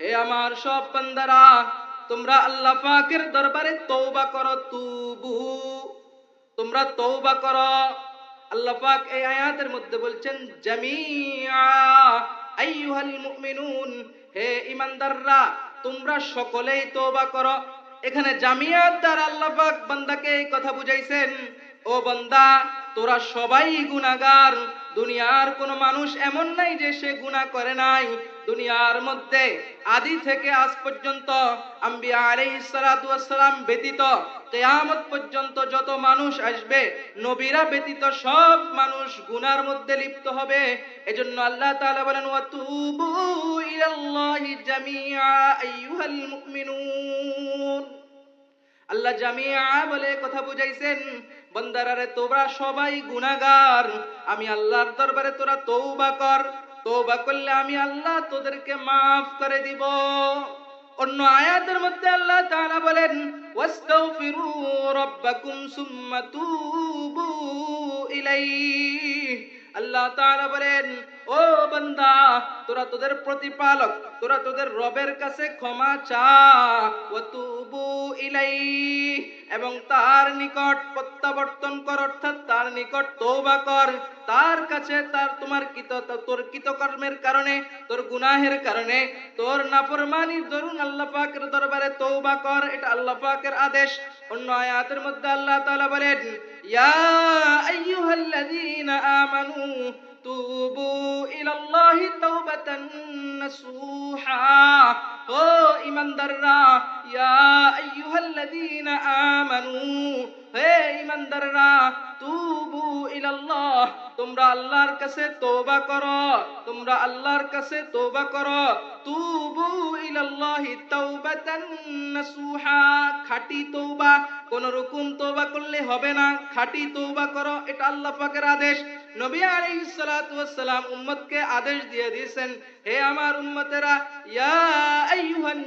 হে আমার সব বান্দারা, তোমরা আল্লাহ পাকের দরবারে তওবা করো, তুবু। তোমরা তওবা করো। আল্লাহ পাক এই আয়াতের মধ্যে বলছেন জামিআ আইয়ুহাল মুমিনুন, হে ইমানদাররা তোমরা সকলেই তওবা করো। এখানে জামিয়াত দ্বারা আল্লাহ বান্দাকে কথা বুঝাইছেন, ও বান্দা, তোরা সবাই গুনাহগার দুনিয়ার কোনো মানুষ এমন নাই যে সে গুনাহ করে নাই। দুনিয়ার মধ্যে আদি থেকে আজ পর্যন্ত আম্বিয়া আলাইহিস সালাতু ব্যতীত কিয়ামত পর্যন্ত যত মানুষ আসবে, নবীরা ব্যতীত সব মানুষ গুনার মধ্যে লিপ্ত হবে। এজন্য আল্লাহ বলেন আল্লাহ জামিয়া বলে কথা বুঝাইছেন বন্দারারে তোমরা সবাই গুনাহগার। আমি আল্লাহর দরবারে তোরা তৌবা কর। তৌবা করলে আমি আল্লাহ তোদেরকে মাফ করে দিব। অন্য আয়াতের মধ্যে আল্লাহ তাআলা বলেন, ওয়াস্তাগফিরু রাব্বাকুম সুম্মা তুবু ইলাইহি। আল্লাহ তাআলা বলেন, ও বান্দা, তোরা তোদের প্রতিপালক তোরা তোদের রবের কাছে ক্ষমা চা। ও তুবু ইলাই এবং তার নিকট প্রত্যাবর্তন কর, অর্থাৎ তার নিকট তওবা কর। তার কাছে তার তোমার কৃত তোর কৃতকর্মের কারণে, তোর গুনাহের কারণে, তোর নাফরমানির দরুন আল্লাহ পাকের দরবারে তওবা কর, এটা আল্লাহ পাকের আদেশ। অন্য আয়াতের মধ্যে আল্লাহ তাআলা বলেন, ইয়া আইয়ুহাল্লাযীনা আমানু তুবু ইলাল্লাহি তাওবাতান নাসুহা ও ইমানদাররা ইয়া আইয়ুহাল্লাযীনা আমানু হে ইমানদাররা তুবু ইলাল্লাহ তোমরা আল্লাহর কাছে তওবা করো তোমরা আল্লাহর কাছে তওবা করো তুবু ইলাল্লাহি তাওবাতান নাসুহা। খাঁটি তওবা, কোন রকম তওবা করলে হবে না। খাঁটি তওবা করো, এটা আল্লাহ পাকের আদেশ। নবী আলাইহিস সালাতু ওয়াসসালাম উম্মতকে আদেশ দিয়ে দিয়েছেন, হে আমার উম্মতেরা, ইয়া আইয়ুহান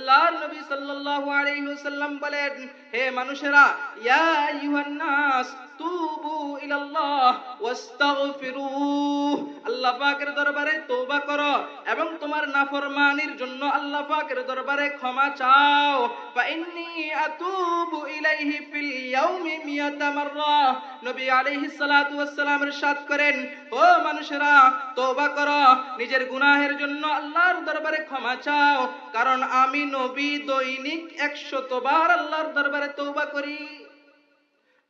আল্লাহর নবী সাল্লাল্লাহু আলাইহি ওয়াসাল্লাম বলেন, হে মানুষেরা, ইয়া আইয়ুহান নাস তুবু ইলাল্লাহ, ওয়াস্তাগফিরুহ। আল্লাহ পাকের দরবারে তওবা করো। এবং তোমার নাফরমানির জন্য আল্লাহ পাকের দরবারে ক্ষমা চাও। ইন্নী আতুবু ইলাইহি ফিল ইয়াউমি মিয়াতা মাররা। নবী আলাইহিস সালাতু ওয়াসসালাম ইরশাদ করেন, ও মানুষেরা, তওবা করো, নিজের গুনাহের জন্য আল্লাহর দরবারে ক্ষমা চাও, কারণ আমি নবী দৈনিক 100 বার আল্লাহর দরবারে তওবা করি।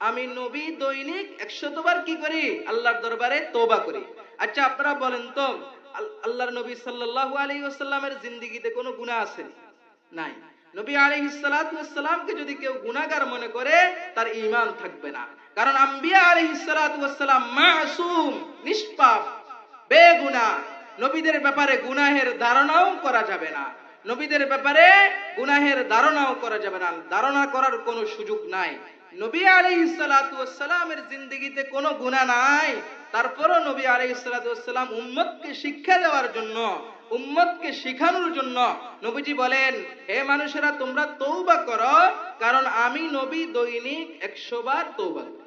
আমি নবী দৈনিক 100 বার কি করি? আল্লাহর দরবারে তওবা করি। আচ্ছা আপনারা বলেন তো আল্লাহর নবী সাল্লাল্লাহু আলাইহি ওয়াসাল্লামের জিন্দেগিতে কোনো গুনাহ আছে নাই। নবী আলাইহিস সালাতু ওয়াসসালামকে যদি কেউ গুনাহগার মনে করে, তার ঈমান থাকবে না। কারণ আম্বিয়া আলাইহিস সালাতু ওয়াসসালাম মাসুম, নিষ্পাপ, বেগুনাহ। নবীদের ব্যাপারে গুনাহের ধারণাও করা যাবে না। নবীদের ব্যাপারে গুনাহের ধারণাও করা যাবে না। ধারণা করার কোনো সুযোগ নাই। নবী আলাইহিস সালাতু ওয়াসসালামের জিন্দেগিতে কোনো গুনাহ নাই তারপরও নবী আলাইহিস সালাতু ওয়াসসালাম উম্মতকে শিক্ষা দেওয়ার জন্য উম্মতকে শেখানোর জন্য নবীজি বলেন হে মানুষেরা তোমরা তৌবা করো কারণ আমি নবী দৈনিক একশো বার তৌবা করি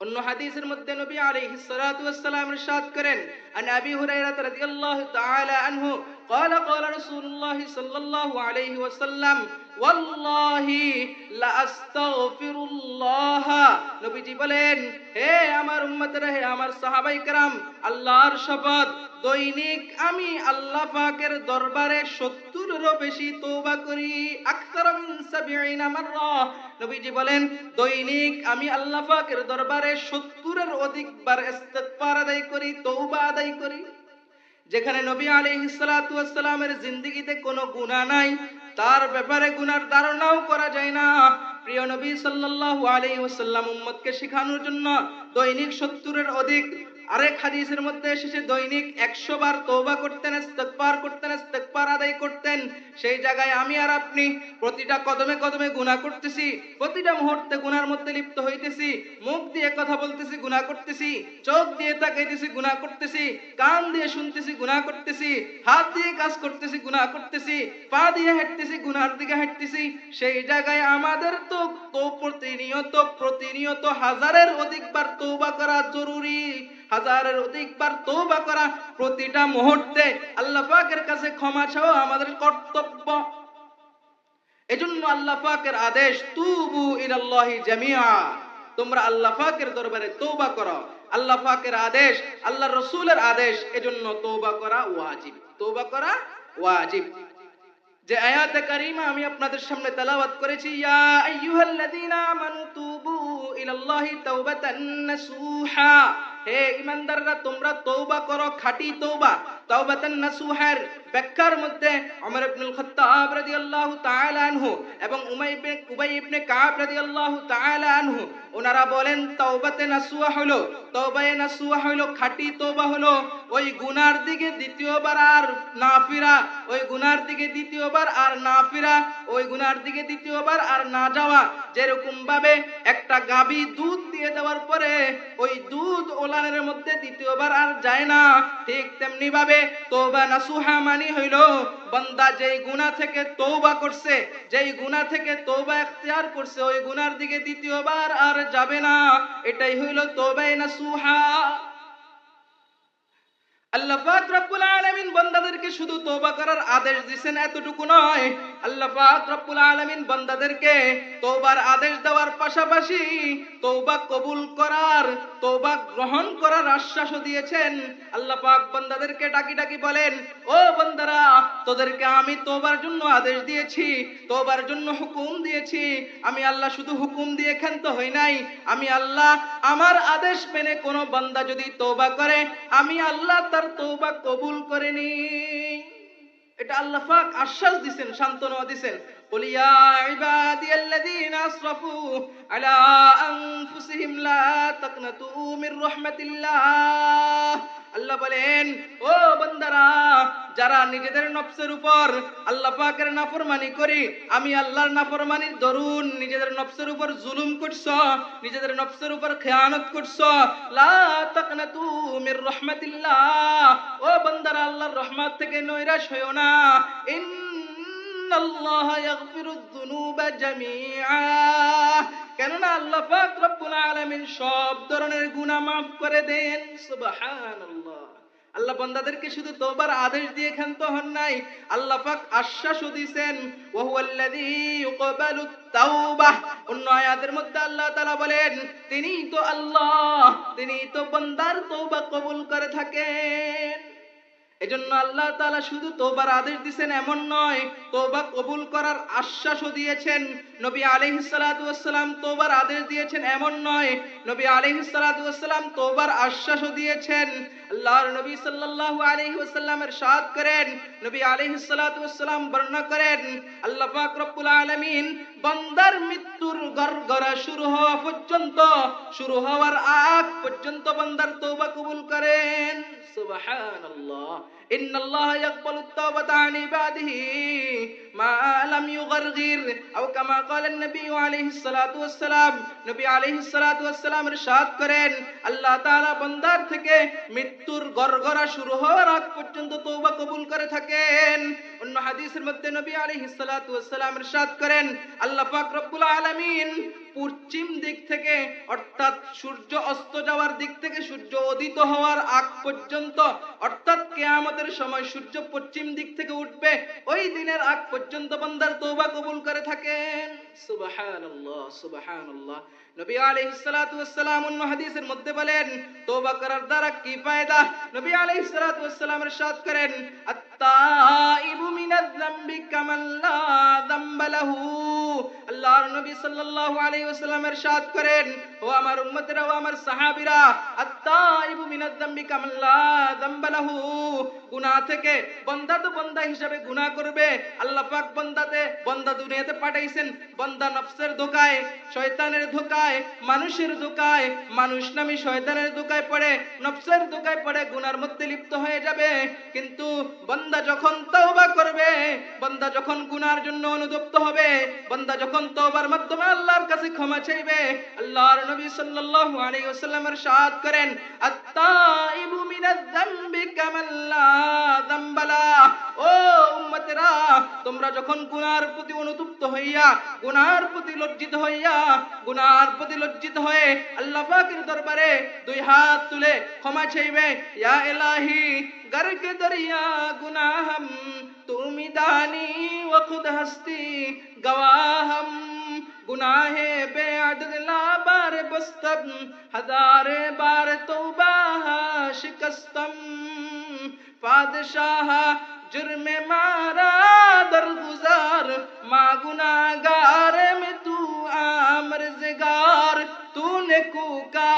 অন্য হাদিসের মধ্যে নবী আলাইহিস সালাতু ওয়াসসালাম ইরশাদ করেন আন আবি হুরায়রা রাদিয়াল্লাহু তাআলা আনহু قال قال رسول الله صلى الله عليه وسلم والله لا استغفر الله নবীজি বলেন হে আমার উম্মতেরা হে আমার সাহাবাই کرام আল্লাহর শপথ দৈনিক আমি আল্লাহ পাকের দরবারে 70 এরও বেশি তওবা করি আকতার মিন 70 মাররা নবীজি বলেন দৈনিক আমি আল্লাহ পাকের দরবারে 70 এর অধিক বার ইস্তিগফার আদায় করি তওবা আদায় করি যেখানে নবী আলাইহিস সালাতু ওয়াসসালামের জিন্দেগিতে কোনো গুনাহ নাই তার ব্যাপারে গুনার ধারণাও করা যায় না। প্রিয় নবী সাল্লাল্লাহু আলাইহি ওয়াসাল্লাম উম্মতকে শেখানোর জন্য দৈনিক 70 এর অধিক আরেক হাদিসের মধ্যে এসেছে, দৈনিক 100 বার তওবা করতেন, ইস্তিগফার করতেন, ইস্তিগফার আদায় করতেন। সেই জায়গায় আমি আর আপনি প্রতিটা কদমে কদমে গুনাহ করতেছি, প্রতিটা মুহূর্তে গুনার মধ্যে লিপ্ত হইতেছি, মুখ দিয়ে কথা বলতেছি, গুনাহ করতেছি, চোখ দিয়ে তাকাইতেছি, গুনাহ করতেছি, কান দিয়ে শুনতেছি, গুনাহ করতেছি, হাত দিয়ে কাজ করতেছি, গুনাহ করতেছি, পা দিয়ে হাঁটতেছি গুনার দিকে হাঁটতেছি। সেই জায়গায় আমাদের তো প্রতিনিয়ত প্রতিনিয়ত হাজারের অধিকবার তওবা করা জরুরি। হাজারের অধিকবার তওবা করা প্রতিটা মুহূর্তে আল্লাহ পাকের কাছে ক্ষমা চাওয়া আমাদের কর্তব্য। এজন্য আল্লাহ পাকের আদেশ, তুবু ইলাল্লাহি জামিআ। তোমরা আল্লাহ পাকের দরবারে তওবা করো। আল্লাহ পাকের আদেশ, আল্লাহ রসুলের আদেশ, এজন্য তওবা করা ওয়াজিব। তওবা করা ওয়াজিব। যে আয়াতে কারিমা আমি আপনাদের সামনে তেলাওয়াত করেছি, ইয়া আইয়ুহাল্লাযীনা আমানু তুবু ইলাল্লাহি তাওবাতান নাসুহা। হে ইমানদাররা, তোমরা তওবা করো, খাঁটি তওবা। তাওবাতান নাসুহার ব্যাখ্যার মধ্যে ওমর ইবনুল খাত্তাব রাদিয়াল্লাহু তাআলা আনহু এবং উমাই ইবনে, উবাই ইবনে কাব রাদিয়াল্লাহু তাআলা আনহু, ওনারা বলেন, তাওবাতে নাসুহা হলো, তওবায়ে নাসুহা হলো, খাঁটি তওবা হলো। ওই গুনার দিকে দ্বিতীয়বার আর না ফিরা, ওই গুনার দিকে দ্বিতীয়বার আর না ফিরা। ওই গুনার দিকে দ্বিতীয়বার আর না যাওয়া, যেরকম ভাবে একটা গাবি দুধ দিয়ে দেওয়ার পরে ওই দুধ ওলানের মধ্যে দ্বিতীয়বার আর যায় না, ঠিক তেমনি ভাবে তওবা নাসুহা মানি হইল, বান্দা যেই গুনাহ থেকে তওবা করছে, যেই গুনাহ থেকে তওবা ইখতিয়ার করছে, ওই গুনার দিকে দ্বিতীয়বার আর যাবে না, এটাই হইল তওবায়ে নাসুহা। রব্বুল শুধু করার আদেশ এতটুকু নয়। রব্বুল আদেশ দেওয়ার পাশাপাশি কবুল করার গ্রহণ করার আশ্বাসও দিয়েছেন। ডাকি ডাকি বলেন, ও তোদেরকে আমি তওবার জন্য আদেশ দিয়েছি, তওবার জন্য হুকুম দিয়েছি। আমি আল্লাহ শুধু হুকুম দিয়ে ক্ষান্ত হই নাই। আমি আল্লাহ আমার আদেশ মেনে কোনো বান্দা যদি তওবা করে, আমি আল্লাহ তার তওবা কবুল করেনি এটা আল্লাহ পাক আশ্বাস দিছেন সান্ত্বনা দিবেন قل يا عبادي الذين اسرفوا على انفسهم لا تقنطوا من رحمة الله আল্লাহ বলেন ও বান্দারা যারা নিজেদের নফসের উপর আল্লাহ পাকের নাফরমানি করি আমি আল্লাহর নাফরমানির দরুন নিজেদের নফসের উপর জুলুম করছ নিজেদের নফসের উপর খেয়ানত করছ লা তাকনাতু মির রাহমাতিল্লাহ ও বান্দারা আল্লাহর রহমত থেকে নৈরাশ হইও না ইন্নাল্লাহ ইয়াগফিরুদ যুনুবা জামিআ। কেননা আল্লাহ পাক রব্বুল আলামিন সব ধরনের গুনাহ মাফ করে দেন। সুবহানাল্লাহ। আল্লাহ বান্দাদেরকে শুধু তোবার আদেশ দিয়ে হন নাই। আল্লাহ পাক দিয়েছেন ওয়া অন্য আয়াতের মধ্যে আল্লাহ তাআলা বলেন, তিনিই তো আল্লাহ, তিনিই তো বান্দার তওবা কবুল করে থাকেন। এজন্য আল্লাহ তাআলা শুধু তোবার আদেশ দিয়েছেন এমন নয় তোবা কবুল করার আশ্বাসও দিয়েছেন। নবী সালাতু ওয়াসসালাম তোবার আদেশ দিয়েছেন, এমন নয়, নবী সালাতু ওয়াসসালাম তোবার আশ্বাসও দিয়েছেন। আল্লাহর নবী সাল্লাল্লাহু আলাইহি ওয়াসাল্লামের সাদ করেন, নবী সালাতু ওয়াসসালাম বর্ণনা করেন, আল্লাহ পাক রব্বুল আলামিন বান্দার মৃত্যুর গড়গড়া শুরু হওয়া পর্যন্ত শুরু হওয়ার আগ পর্যন্ত বান্দার তৌবা কবুল করেন। সুবহানাল্লাহ। ইন্নাল্লাহ ইয়াকবালু التوبة عن عباده ما لم يغرغر أو كما قال النبي عليه الصلاة والسلام নবী আলাইহিস সালাতু ওয়াসসালাম ইরশাদ করেন আল্লাহ তাআলা বান্দার থেকে মৃত্যুর গড়গড়া শুরু হওয়ার আগ পর্যন্ত তওবা কবুল করে থাকেন অন্য হাদিসের মধ্যে নবী আলাইহিস সালাতু ওয়াসসালাম ইরশাদ করেন আল্লাহ পাক রব্বুল আলামিন পশ্চিম দিক থেকে, অর্থাৎ সূর্য অস্ত যাওয়ার দিক থেকে সূর্য উদিত হওয়ার আগ পর্যন্ত, অর্থাৎ কেয়ামতের সময় সূর্য পশ্চিম দিক থেকে উঠবে, ওই দিনের আগ পর্যন্ত বান্দার তওবা কবুল করে থাকেন। নবী আলাইহিস সালাতু ওয়াসসালাম অন্য হাদিসের মধ্যে বলেন তওবা করার দ্বারা কি ফায়দা? নবী ইরশাদ করেন যামবি কামান লা আল্লাহর নবী সাল্লাল্লাহু আলাইহি ইরশাদ করেন, ও আমার উম্মতেরা, ও আমার সাহাবীরা যামবি কামান লা গুনাহ থেকে বান্দা তো বান্দা হিসাবে গুনাহ করবে। আল্লাহ পাক বান্দাতে বান্দা দুনিয়াতে পাঠাইছেন, বান্দা নফসের ধোকায়, শয়তানের ধোকায় মানুষের ধোকায় মানুষ নামী শয়তানের ধোকায় পড়ে, নফসের ধোকায় পড়ে, গুনার মধ্যে লিপ্ত হয়ে যাবে। কিন্তু বান্দা যখন তওবা করবে, বান্দা যখন গুনার জন্য অনুতপ্ত হবে, বান্দা যখন তওবার মাধ্যমে আল্লাহর কাছে ক্ষমা চাইবে, আল্লাহর নবী সাল্লাল্লাহু আলাইহি ওয়াসাল্লামের সাদ করেন, আত্তাইবু মিনাজ যামবি কামান লা যামবালা ও উম্মতেরা, তোমরা যখন গুনার প্রতি অনুতপ্ত হইয়া, গুনার প্রতি লজ্জিত হইয়া, গুনার প্রতি লজ্জিত হয়ে আল্লাহ পাকের দরবারে দুই হাত তুলে ক্ষমা চাইবে ইয়া ইলাহি गर के दरिया गुनाह हम तुम दानी व खुद हस्ती गवाह हम गुनाहे बेअदला बार बस्तम हजार बार तौबा शिकस्तम पादशाह जुर्म मारा दरगुजार मा गुनागार में तू मर्जगार तूने कूका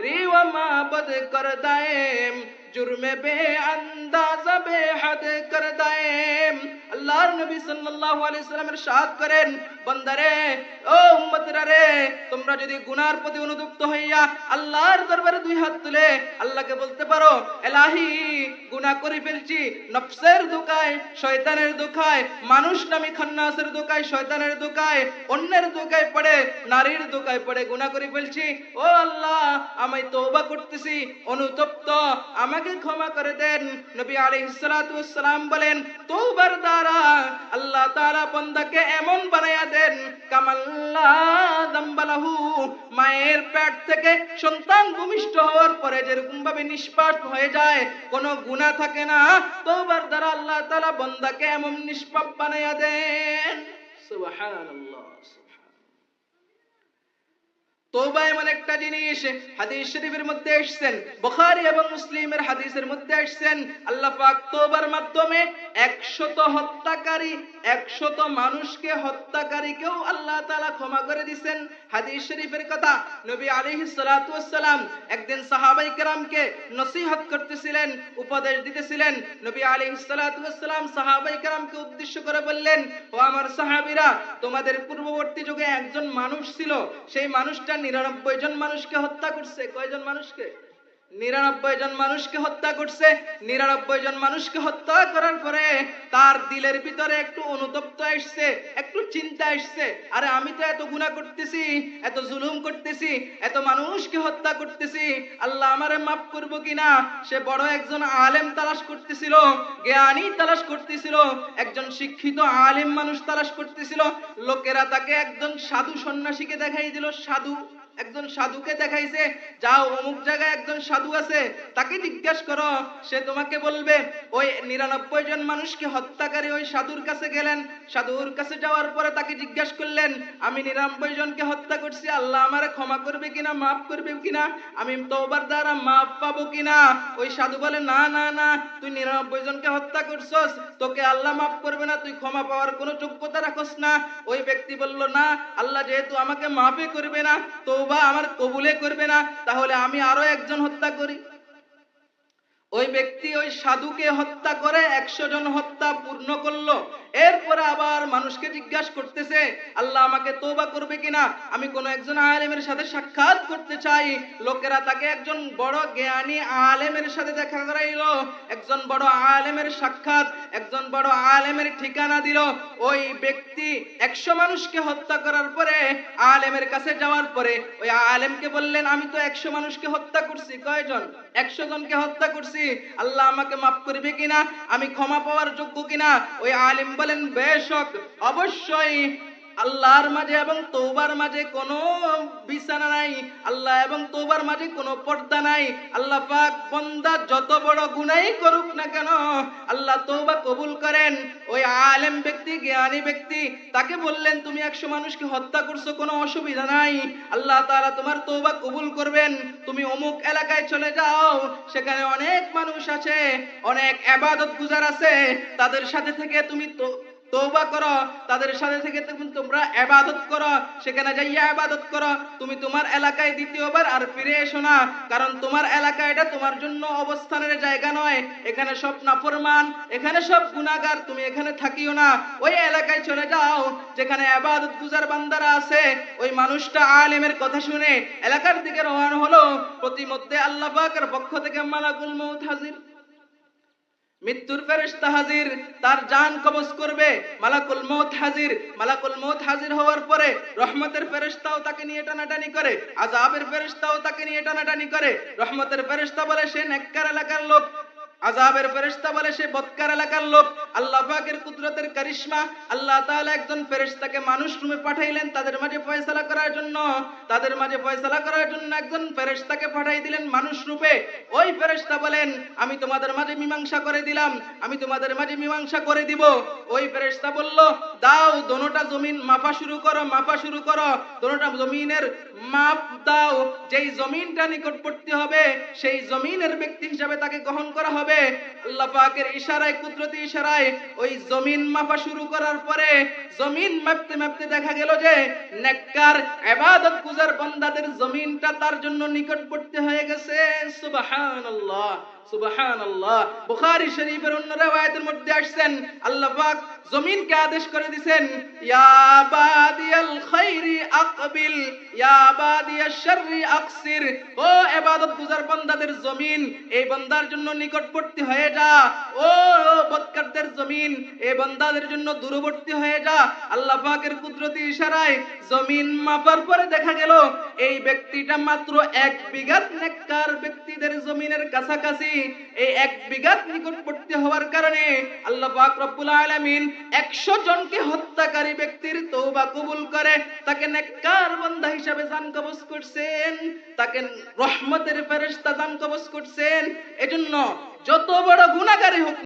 रिव मद कर दायम जुर्म बे अंदाज बेहद कर दाएम আল্লাহর নবী সাল্লাল্লাহু আলাইহি করেন, বান্দারে, ও উম্মতরা রে, তোমরা যদি গুনার প্রতি অনুদুপ্ত হইয়া আল্লাহর দরবারে দুই হাত তুলে আল্লাহকে বলতে পারো, এলাহি, গুনাহ করে ফেলছি, নফসের দোকায় শয়তানের দোকায় মানুষ নামী খান্নাসের দোকায় শয়তানের দোকায় অন্যের দোকায় পড়ে, নারীর দোকায় পড়ে গুনাহ করে ফেলছি, ও আল্লাহ আমি তওবা করতেছি, অনুতপ্ত, আমাকে ক্ষমা করে দেন। নবী আলাইহিস সালাতু ওয়াসসালাম বলেন, তওবার দ্বারা আল্লাহ তাআলা বান্দাকে এমন বানায়া দেন, কামাল্লা মায়ের পেট থেকে সন্তান ভূমিষ্ঠ হওয়ার পরে যেরকম ভাবে নিষ্পাপ হয়ে যায়, কোনো গুনাহ থাকে না। তওবার দ্বারা আল্লাহ তাআলা বান্দাকে এমন নিষ্পাপ বানায়া দেন। সুবহানাল্লাহ। তোবা এমন একটা জিনিস, হাদিস শরীফের মধ্যে এবং মুসলিমের হাদিসের মধ্যে এসেছেন আল্লাহ পাক তৌবার মাধ্যমে হত্যাকারী, একশত মানুষকে হত্যাকারীকেও আল্লাহ তাআলা ক্ষমা করে দিবেন হাদিস শরীফের কথা নবী আলাইহিস ওয়াসসালাম একদিন কেরামকে নসিহত করতেছিলেন, উপদেশ দিতেছিলেন। নবী আলী ইসালাতাম সাহাবাই কেরামকে উদ্দেশ্য করে বললেন, ও আমার সাহাবিরা, তোমাদের পূর্ববর্তী যুগে একজন মানুষ ছিল। সেই মানুষটা নিরানব্বই জন মানুষকে হত্যা করছে। কয়জন মানুষকে? নিরানব্বই জন মানুষকে হত্যা করছে, নিরানব্বই জন মানুষকে হত্যা করার পরে তার দিলের ভিতরে একটু অনুতপ্ত আসছে একটু চিন্তা আসছে আরে আমি তো এত গুনাহ করতেছি, এত জুলুম করতেছি, এত মানুষকে হত্যা করতেছি, আল্লাহ আমারে মাফ করব কিনা? সে বড় একজন আলেম তালাশ করতেছিল, জ্ঞানী তালাশ করতেছিল, একজন শিক্ষিত আলেম মানুষ তালাশ করতেছিল, লোকেরা তাকে একজন সাধু সন্ন্যাসীকে দেখাই দিল, সাধু। একজন সাধুকে দেখাইছে, যাও, অমুক জায়গায় একজন সাধু আছে, তাকে জিজ্ঞাসা করো, সে তোমাকে বলবে, ওই নিরানব্বই জন মানুষকে হত্যাকারী ওই সাধুর কাছে গেলেন, সাধুর কাছে যাওয়ার পরে তাকে জিজ্ঞাসা করলেন, আমি নিরানব্বই জনকে হত্যা করছি, আল্লাহ আমারে ক্ষমা করবে কিনা, মাফ করবে কিনা, আমি তোবার দ্বারা মাফ পাবো কিনা? ওই সাধু বলে, না না না, তুই নিরানব্বই জনকে হত্যা করছস, তোকে আল্লাহ মাফ করবে না, তুই ক্ষমা পাওয়ার কোনো যোগ্যতা রাখস না। ওই ব্যক্তি বলল, না, আল্লাহ যেহেতু আমাকে মাফই করবে না তৌবা আমার কবুলে করবে না, তাহলে আমি আরও একজন হত্যা করি। ওই ব্যক্তি ওই সাধুকে হত্যা করে একশো জন হত্যা পূর্ণ করল। এরপরে আবার মানুষকে জিজ্ঞাসা করতেছে, আল্লাহ আমাকে তোবা করবে কিনা? আমি কোন একজন আলেমের সাথে সাক্ষাৎ করতে চাই। লোকেরা তাকে একজন বড় জ্ঞানী আলেমের সাথে দেখা করাইলো। একজন বড় আলেমের সাক্ষাৎ একজন বড় আলেমের ঠিকানা দিল। ওই ব্যক্তি একশো মানুষকে হত্যা করার পরে, আলেমের কাছে যাওয়ার পরে, ওই আলেমকে বললেন, আমি তো একশো মানুষকে হত্যা করছি। কয়জন? একশো জনকে হত্যা করছি। আল্লাহ আমাকে মাফ করবে কিনা? আমি ক্ষমা পাওয়ার যোগ্য কিনা? ওই আলেম বলেন, বেশক, অবশ্যই আল্লাহর মাঝে এবং তৌবার মাঝে কোনো বিছানা নাই, আল্লাহ এবং তৌবার মাঝে কোনো পর্দা নাই। আল্লাহ পাক বন্দা যত বড় গুনাই করুক না কেন, আল্লাহ তৌবা কবুল করেন। ওই আলেম ব্যক্তি, জ্ঞানী ব্যক্তি, তাকে বললেন, তুমি একশো মানুষকে হত্যা করছ, কোনো অসুবিধা নাই। আল্লাহ তারা তোমার তৌবা কবুল করবেন। তুমি অমুক এলাকায় চলে যাও, সেখানে অনেক মানুষ আছে, অনেক আবাদত গুজার আছে। তাদের সাথে থেকে তুমি তৌবা করো, তাদের সাথে থেকে তুমি তোমরা ইবাদত করো, সেখানে যাইয়া ইবাদত করো। তুমি তোমার এলাকায় দ্বিতীয়বার আর ফিরে এসো না, কারণ তোমার এলাকা এটা তোমার জন্য অবস্থানের জায়গা নয়। এখানে সব নাফরমান, এখানে সব গুনাহগার, তুমি এখানে থাকিও না। ওই এলাকায় চলে যাও, যেখানে ইবাদত গুজার বান্দারা আছে। ওই মানুষটা আলেমের কথা শুনে এলাকার দিকে রওনা হলো। প্রতিমধ্যে আল্লাহ পাকের পক্ষ থেকে মালাকুল মউত হাজির। মৃত্যুর ফেরেশতা হাজির, তার জান কবজ করবে, মালাকুল মৌত হাজির। মালাকুল মৌত হাজির হওয়ার পরে রহমতের ফেরেশতাও তাকে নিয়ে টানাটানি করে আজাবের ফেরেশতাও তাকে নিয়ে টানাটানি করে। রহমতের ফেরেশতা বলে, সে নেককার এলাকার লোক। আজাবের ফেরেশতা বলে, সে বৎকার এলাকার লোক। আল্লাহ পাকের কুদরতের কারিশমা, আল্লাহ একজন ফেরেশতাকে মানুষ রূপে পাঠাইলেন তাদের মাঝে ফয়সালা করার জন্য। তাদের মাঝে ফয়সালা করার জন্য একজন ফেরেশতাকে পাঠাই দিলেন মানুষ রূপে ওই ফেরেশতা বলেন, আমি তোমাদের মাঝে মীমাংসা করে দিলাম, আমি তোমাদের মাঝে মীমাংসা করে দিব। ওই ফেরেশতা বলল, দাও, দোনোটা জমিন মাপা শুরু করো মাপা শুরু করো। দোনোটা জমিনের মাপ দাও। যেই জমিনটা নিকটবর্তী হবে, সেই জমিনের ব্যক্তি হিসাবে তাকে গ্রহণ করা হবে। আল্লাহ পাকের ইশারায়, কুদরতি ইশারায় ওই জমিন মাপা শুরু করার পরে জমিন মাপতে মাপতে দেখা গেল যে নেককার ইবাদত গুজার বান্দাদের জমিনটা তার জন্য নিকটবর্তী হয়ে গেছে। আদেশ করে ও জমিন, এই বান্দার জন্য নিকটবর্তী হয়ে যা। ও জমিন এই বান্দাদের জন্য দূরবর্তী হয়ে যা। আল্লাহ পাকের কুদরতি ইশারায় জমিন মাপার পরে দেখা গেল, এই ব্যক্তিটা মাত্র এক বিঘাত নেককার ব্যক্তিদের জমিনের কাছাকাছি। এই এক বিঘাত নিকটবর্তী হওয়ার কারণে আল্লাহ পাক রব্বুল আলামিন 100 জনকে হত্যাকারী ব্যক্তির তওবা কবুল করে, তাকে নেককার বান্দা হিসাবে জান কবজ করছেন, তাকে রহমতের ফেরেশতা জান কবজ করছেন। এজন্য যত বড় গুনাহগারী হোক